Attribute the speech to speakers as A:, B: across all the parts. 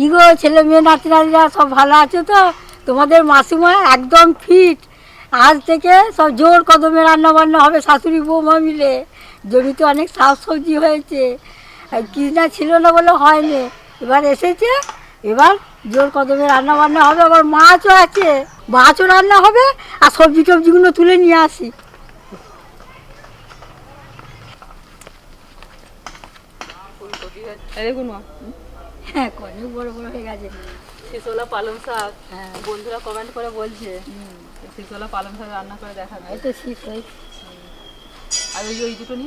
A: কি গো, ছেলে মেয়ে, নাতি নাতিরা সব ভালো আছো তো? তোমাদের মাসিমা একদম ফিট আজ থেকে সব জোর কদমে রান্না বান্না হবে শাশুড়ি বৌমা মিলে। জমিতে অনেক শাক সবজি হয়েছে কি না ছিল না বলে হয়নি। এবার এসেছে, এবার জোর কদমে রান্না বান্না হবে। আবার মাছও আছে। মাছও রান্না হবে, আর সবজি টবজিগুলো তুলে নিয়ে আসি।
B: দেখুন
A: হ্যাঁ অনেক বড় বড় হয়ে গেছে।
B: শিশোলা পালং শাক
A: হ্যাঁ।
B: বন্ধুরা কমেন্ট করে বলছে। শিশোলা পালং শাক রান্না করে দেখাবে।
A: এই তো হয়েছে।
B: আর ওই ওই দুটো নি?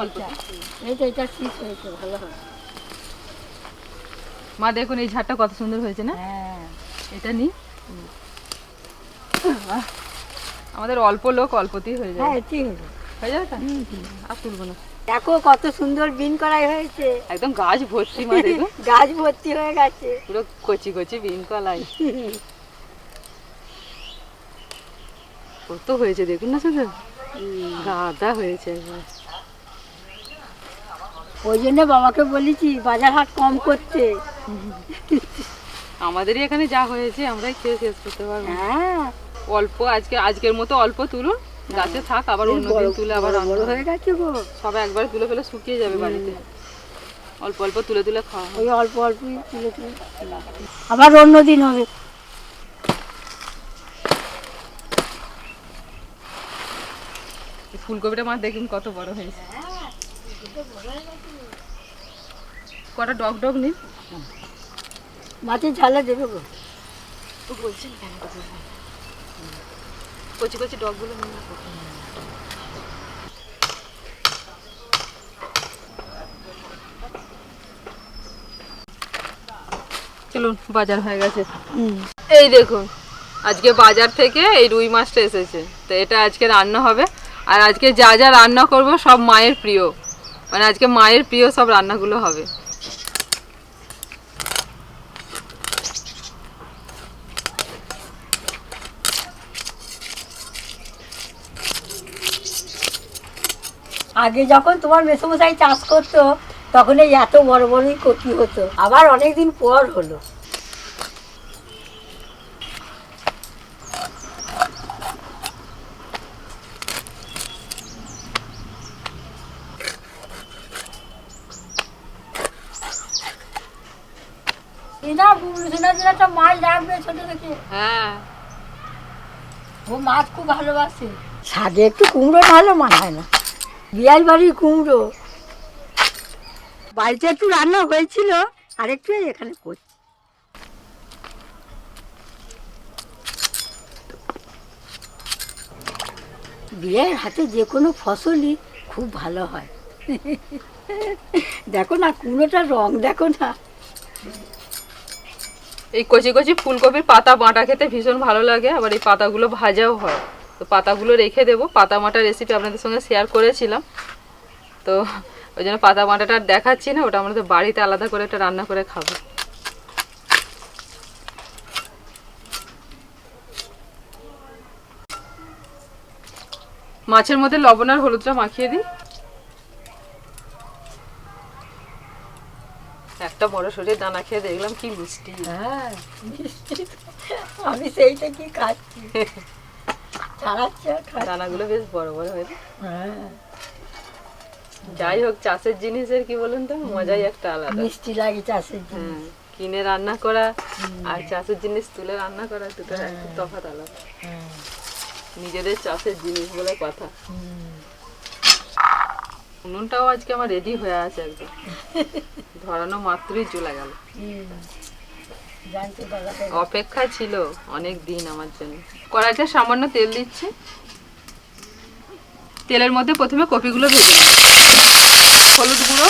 B: অল্প
A: এইটা। এই তো এটা শীত হয়েছে ভালো হয়।
B: মা দেখুন এই ঝাড়টা কত সুন্দর হয়েছে না?
A: হ্যাঁ।
B: এটা নি? আমাদের অল্প লোক অল্পতেই হয়ে
A: হ্যাঁ
B: যায়
A: ঠিক আছে
B: হয়ে যাবে? আর তুলবো না।
A: দেখো কত সুন্দর বিন করাই হয়েছে।
B: একদম গাছ ভর্তি মা
A: গাছ ভর্তি হয়ে গেছে।
B: পুরো কচি কচি বিন কলাই। কত হয়েছে দেখুন না শুধু গাদা হয়েছে
A: ওই জন্য বাবাকে বলেছি বাজার হাট কম করতে
B: আমাদেরই এখানে যা হয়েছে আমরাই খেয়ে শেষ করতে পারব।
A: হ্যাঁ।
B: অল্প আজকে আজকের মতো অল্প তুলুন। গাছে থাক আবার
A: এই
B: অন্যদিন
A: বড়-
B: তুলে আবার
A: বড়। হয়ে গেছে গো।
B: সব একবার তুলে ফেলে শুকিয়ে যাবে বাড়িতে। অল্প অল্প তুলে তুলে খাওয়া
A: ওই অল্প অল্পই তুলে তুলে আবার অন্য দিন হবে।
B: ফুলকপিটা মাছ দেখুন কত বড় হয়েছে। কটা ডগ ডগ নিন
A: মাছের ঝালে দেবে গো।
B: তো বলছেন কেন? কচি কচি ডগগুলো নিন না। চলুন বাজার হয়ে গেছে। এই দেখুন আজকে বাজার থেকে এই রুই মাছটা এসেছে। তো এটা আজকে রান্না হবে। আর আজকে যা যা রান্না করব সব মায়ের প্রিয়। মানে আজকে মায়ের প্রিয় সব রান্নাগুলো হবে।
A: আগে যখন তোমার মেসোমশাই চাষ করতো তখন এই এত বড় বড়ই কপি হতো। আবার অনেকদিন পর হলো। দিন একটা মাছ রাখবে ছোট থেকে।
B: হ্যাঁ।
A: ও মাছ খুব ভালোবাসে। সাদে একটু কুমড়ো ভালো মানায় না। বিয়াল বাড়ির কুমড়ো। বাড়িতে একটু রান্না হয়েছিল আর একটু এখানে করছি বিয়ের হাতে যে কোনো ফসলই খুব ভালো হয়। দেখো না, কুমড়োটার রং দেখো না।
B: এই কচি কচি ফুলকপির পাতা বাঁটা খেতে ভীষণ ভালো লাগে, আবার এই পাতাগুলো ভাজাও হয়। তো পাতাগুলো রেখে দেবো। পাতা বাটা রেসিপি আপনাদের সঙ্গে শেয়ার করেছিলাম। তো ওই জন্য পাতা বাটাটা আর দেখাচ্ছি না ওটা আমাদের বাড়িতে আলাদা করে একটা রান্না করে খাব। মাছের মধ্যে লবণ আর হলুদটা মাখিয়ে দিই। একটা বড় সরিয়ে দানা খেয়ে দেখলাম কি মিষ্টি।
A: হ্যাঁ মিষ্টি আমি সেইটা কি খাচ্ছি।
B: দানাগুলো বেশ বড় বড় হয়েছে
A: হ্যাঁ।
B: যাই হোক চাষের জিনিসের কি বলুন তো? মজাই একটা আলাদা।
A: মিষ্টি লাগে চাষের জন্য
B: হ্যাঁ কিনে রান্না করা আর চাষের জিনিস তুলে রান্না করা দুটোর একটু তফাৎ আলাদা। নিজেদের চাষের জিনিস বলে কথা। উনুনটাও আজকে আমার রেডি হয়ে আছে একদম। ধরানো মাত্রই চলে গেল। অপেক্ষা ছিল অনেক দিন আমার জন্য। কড়াইতে সামান্য তেল দিচ্ছি। তেলের মধ্যে প্রথমে কপিগুলো ভেজে হলুদ গুঁড়ো,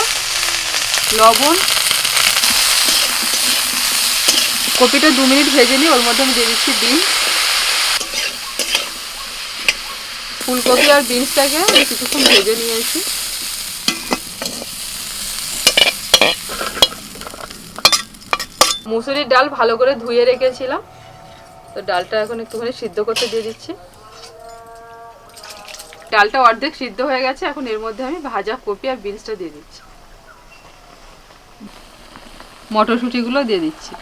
B: লবণ। কপিটা দু মিনিট ভেজে নিই ওর মধ্যে আমি দিয়ে দিচ্ছি ডিম। ফুলকপি আর বিনসটাকে আমি কিছুক্ষণ ভেজে নিয়েছি। মুসুরির ডাল ভালো করে ধুয়ে রেখেছিলাম। তো ডালটা এখন একটুখানি সিদ্ধ করতে দিয়ে দিচ্ছি। ডালটা অর্ধেক সিদ্ধ হয়ে গেছে, এখন এর মধ্যে আমি ভাজা কপি আর বিনসটা দিয়ে দিচ্ছি। মটরশুঁটিগুলো দিয়ে দিচ্ছি।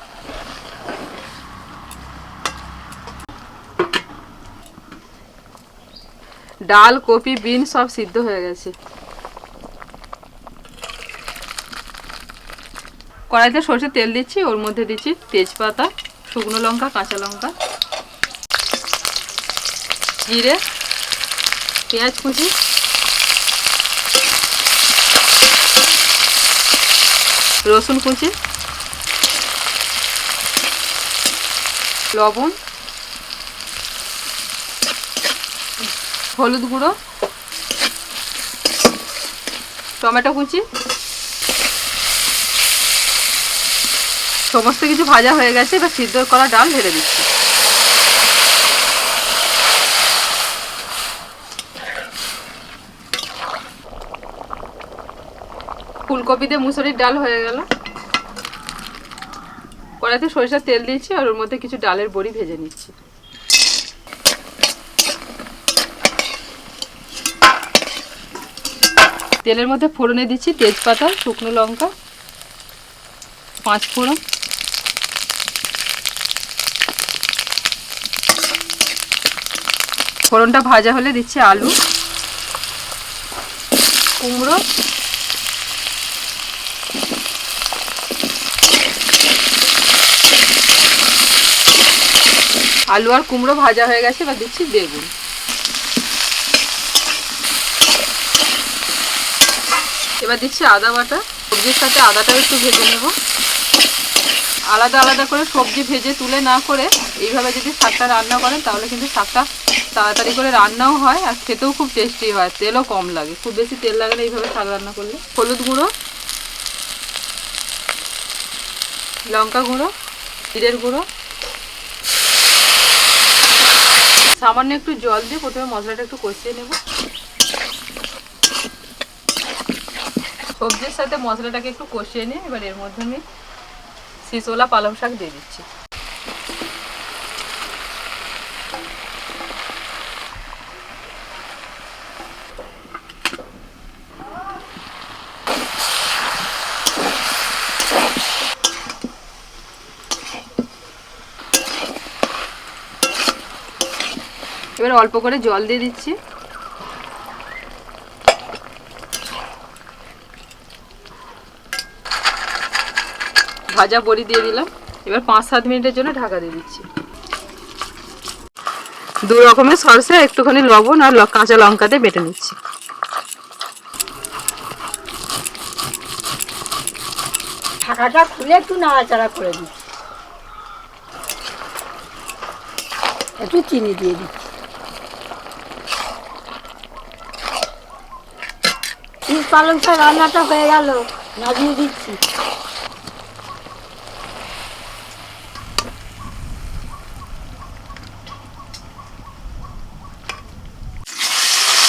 B: ডাল, কপি বিন সব সিদ্ধ হয়ে গেছে। কড়াইতে সর্ষে তেল দিচ্ছি, ওর মধ্যে দিচ্ছি তেজপাতা, শুকনো লঙ্কা, কাঁচা লঙ্কা, জিরে, পেঁয়াজ কুচি, রসুন কুচি, লবণ, হলুদ গুঁড়ো, টমেটো কুচি সমস্ত কিছু ভাজা হয়ে গেছে, এবার সিদ্ধ করা ডাল ঢেলে দিচ্ছি। ফুলকপি দিয়ে মুসুরির ডাল হয়ে গেল। কড়াইতে সরিষার তেল দিয়েছি আর ওর মধ্যে কিছু ডালের বড়ি ভেজে নিচ্ছি। তেলের মধ্যে ফোড়নে দিচ্ছি তেজপাতা, শুকনো লঙ্কা পাঁচ ফোড়ন ফোড়নটা ভাজা হলে দিচ্ছি আলু, কুমড়ো। আলু আর কুমড়ো ভাজা হয়ে গেছে, এবার দিচ্ছি বেগুন। এবার দিচ্ছি আদা বাটা। সবজির সাথে আদাটাও একটু ভেজে নেব। আলাদা আলাদা করে সবজি ভেজে তুলে না করে এইভাবে যদি শাকটা রান্না করেন, তাহলে কিন্তু শাকটা তাড়াতাড়ি করে রান্নাও হয় আর খেতেও খুব টেস্টি হয়। তেলও কম লাগে। খুব বেশি তেল লাগে না, এইভাবে শাক রান্না করলে। হলুদ গুঁড়ো, লঙ্কা গুঁড়ো, জিরের গুঁড়ো। সামান্য একটু জল দিয়ে প্রথমে মশলাটা একটু কষিয়ে নেব। সবজির সাথে মশলাটাকে একটু কষিয়ে নিয়ে এবার এর মধ্যে আমি শিশোলা পালং শাক দিয়ে দিচ্ছি। এবার অল্প করে জল দিয়ে দিচ্ছি। ভাজা বড়ি দিয়ে দিলাম। এবার পাঁচ সাত মিনিটের জন্য ঢাকা দিয়ে দিচ্ছি। দু রকমের সরষে, একটুখানি লবণ আর কাঁচা লঙ্কা দিয়ে বেটে নিচ্ছি।
A: ঢাকাটা খুলে একটু নাড়াচাড়া করে দিচ্ছি। একটু চিনি দিয়ে দিচ্ছি। পালং শাক রান্নাটা হয়ে গেল। দিচ্ছি।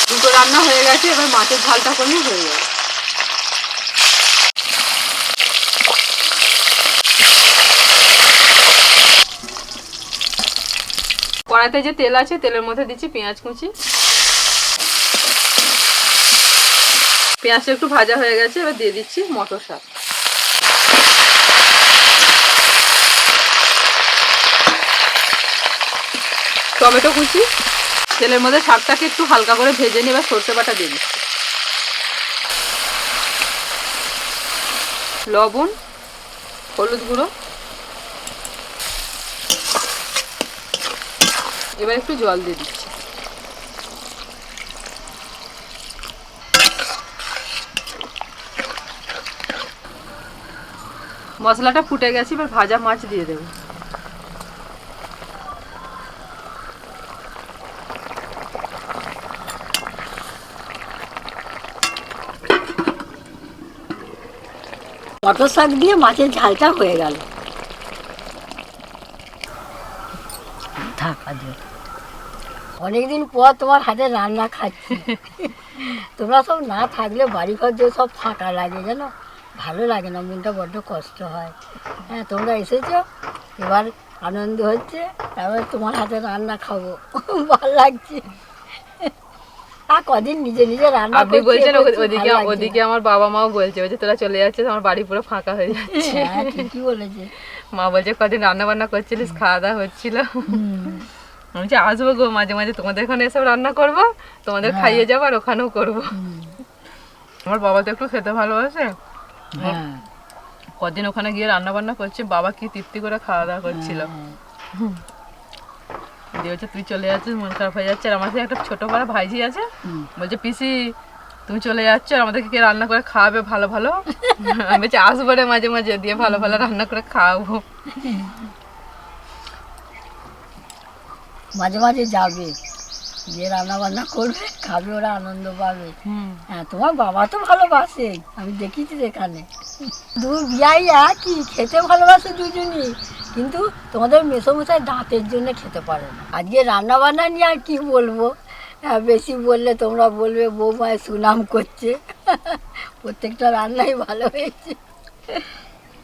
B: দুটো রান্না হয়ে গেছে, এবার মাছের ঝালটা করলেই হয়ে যাবে। কড়াইতে যে তেল আছে, তেলের মধ্যে দিচ্ছি পেঁয়াজ কুচি। পেঁয়াজটা একটু ভাজা হয়ে গেছে, এবার দিয়ে দিচ্ছি মটর শাক টমেটো কুচি, তেলের মধ্যে শাকটাকে একটু হালকা করে ভেজে নিয়ে এবার সর্ষে বাটা দিয়ে দিচ্ছি। লবণ, হলুদ গুঁড়ো। এবার একটু জল দিয়ে দিচ্ছি। মশলাটা ফুটে গেছে এবার ভাজা মাছ দিয়ে দেবো।
A: মটর শাক দিয়ে মাছের ঝালটা হয়ে গেল। অনেকদিন পর তোমার হাতে রান্না খাচ্ছি। তোমরা সব না থাকলে বাড়ি ঘর যে সব ফাঁকা লাগে জানো? ভালো লাগে না মনটা বড্ড কষ্ট হয়। হ্যাঁ তোমরা এসেছ এবার আনন্দ হচ্ছে এবার তোমার হাতে রান্না খাব। ভালো লাগছে। আর কদিন নিজে নিজে রান্না
B: আপনি বলছেন ওদিকে ওদিকে আমার বাবা মাও বলছে তোরা চলে যাচ্ছিস আমার বাড়ি পুরো ফাঁকা হয়ে যাচ্ছে।
A: হ্যাঁ ঠিকই বলেছে।
B: মা বলছে কদিন রান্না বান্না করছিলিস খাওয়া দাওয়া হচ্ছিল। আমি আসব গো মাঝে মাঝে তোমাদের এখানে এসব রান্না করব তোমাদের খাইয়ে যাব আর ওখানেও করব। আমার বাবা তো একটু খেতে ভালোবাসে
A: হ্যাঁ
B: কদিন ওখানে গিয়ে রান্না বান্না করছে বাবা কি তৃপ্তি করে খাওয়া দাওয়া করছিল।
A: হ্যাঁ।
B: দিয়ে হচ্ছে তুই চলে যাচ্ছিস মন খারাপ হয়ে যাচ্ছে। আর আমার একটা ছোট পাড়া ভাইঝি আছে। বলছে পিসি তুমি চলে যাচ্ছ আর আমাদেরকে কে রান্না করে খাওয়াবে ভালো ভালো? আমি বলছি আসব রে মাঝে মাঝে দিয়ে ভালো ভালো রান্না করে খাওয়াবো।
A: মাঝে মাঝে যাবে। গিয়ে রান্না বান্না করবে খাবে ওরা আনন্দ পাবে। হ্যাঁ তোমার বাবা তো ভালোবাসে আমি দেখেছি এখানে দু বিয়াই একই খেতে ভালোবাসে দুজনই কিন্তু তোমাদের মেসোমশাই দাঁতের জন্য খেতে পারে না। আজকে রান্না বান্না নিয়ে আর কি বলব? হ্যাঁ, বেশি বললে তোমরা বলবে বৌমায় সুনাম করছে। প্রত্যেকটা রান্নাই ভালো হয়েছে।